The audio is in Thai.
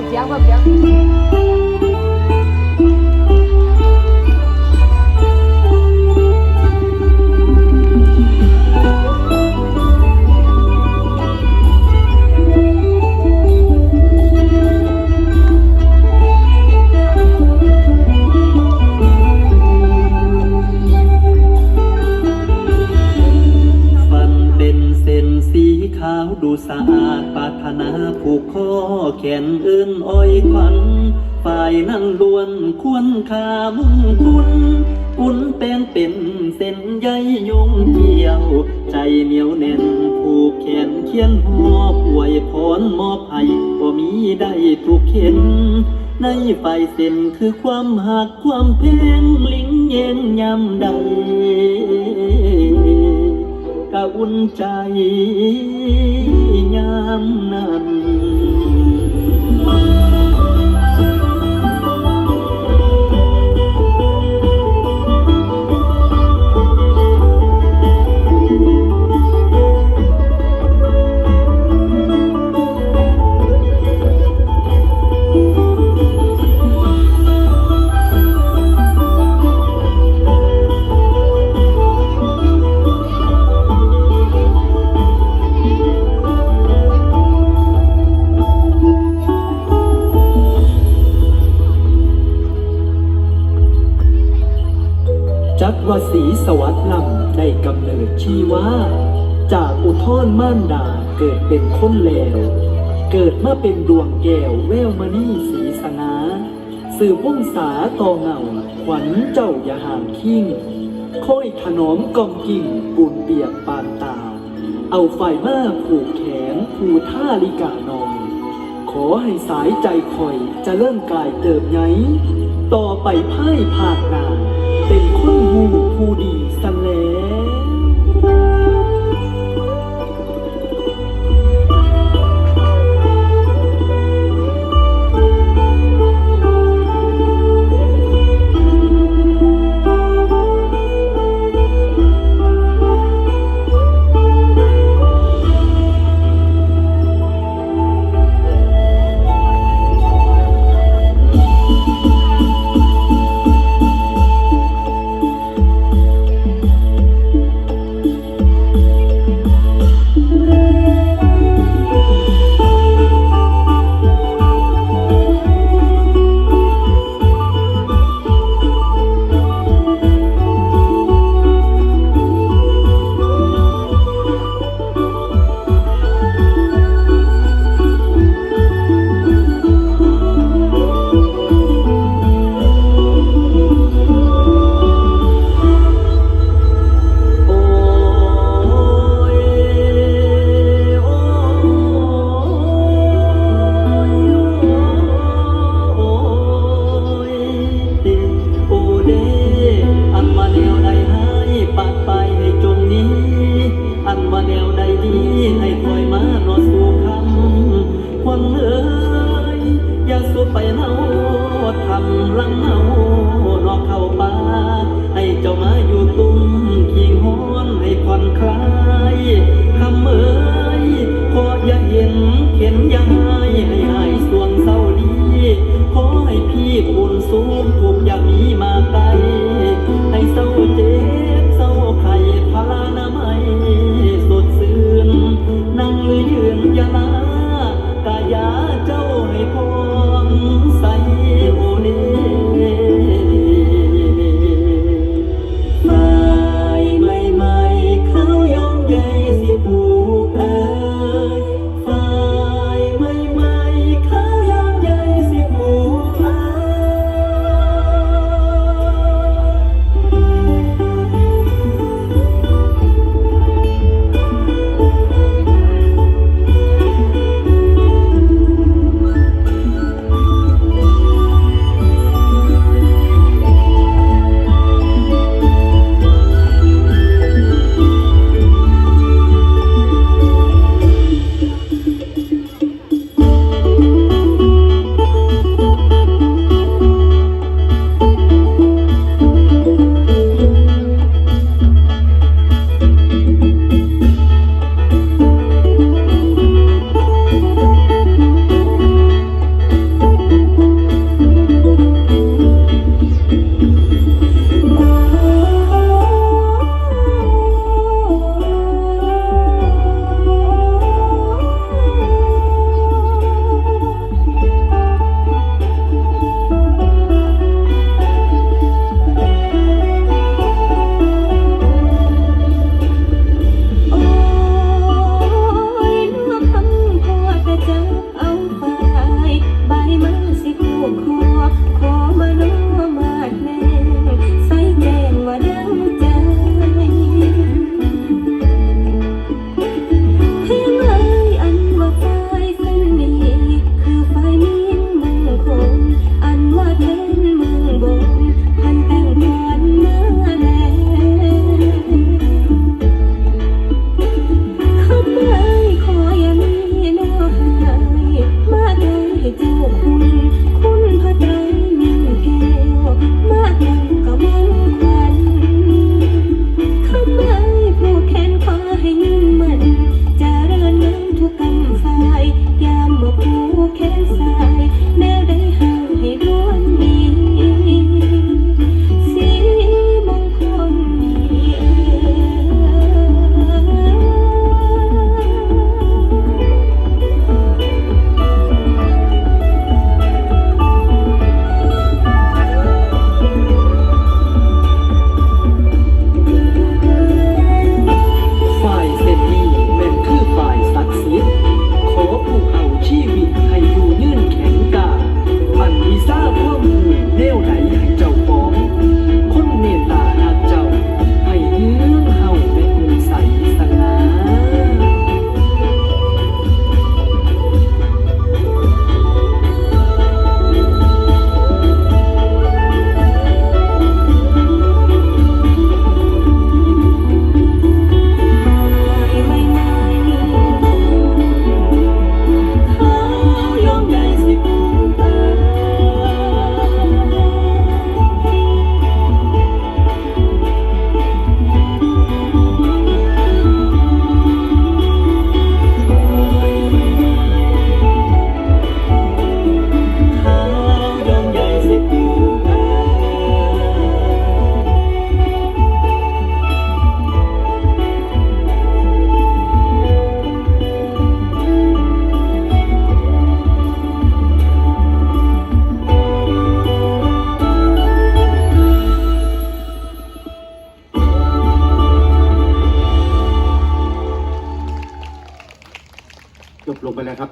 พิ่ม ดูสะอาดปรารถนาผูกคอแขนเอื้นอ้อยควันฝ่ายนั้นล้วนควรคามุ่งคุณอุ่นแป้งเป็นเส้นใยยงเกี่ยว ใจเหนียวแน่นผูกแขนเขียนหอบอวยพรมอบให้บ่มีได้ถูกเข็นในไฟเส้นคือความหักความเพลงลิงเย็นยำใดกะอุ่นใจ ว่าสีสวัสดิ์ลำได้กำเนิดชีวาจากอุทธรม่านดาเกิดเป็นคนเลวเกิดมาเป็นดวงแก้วแววมณีสีสนาสืบวงศาตอเงาขวัญเจ้าอย่าห่างขิ้งค่อยถนอมกอมกิ่งปูนเปียกปานตา เอาไฟมาผูกแขนผูท่าลิกานอง ขอให้สายใจคอยจะเริ่มกลายเติบไงต่อไปพ่ภาคนา เป็นคนหูผู้ดีสันแล้ว ไปแล้วครับ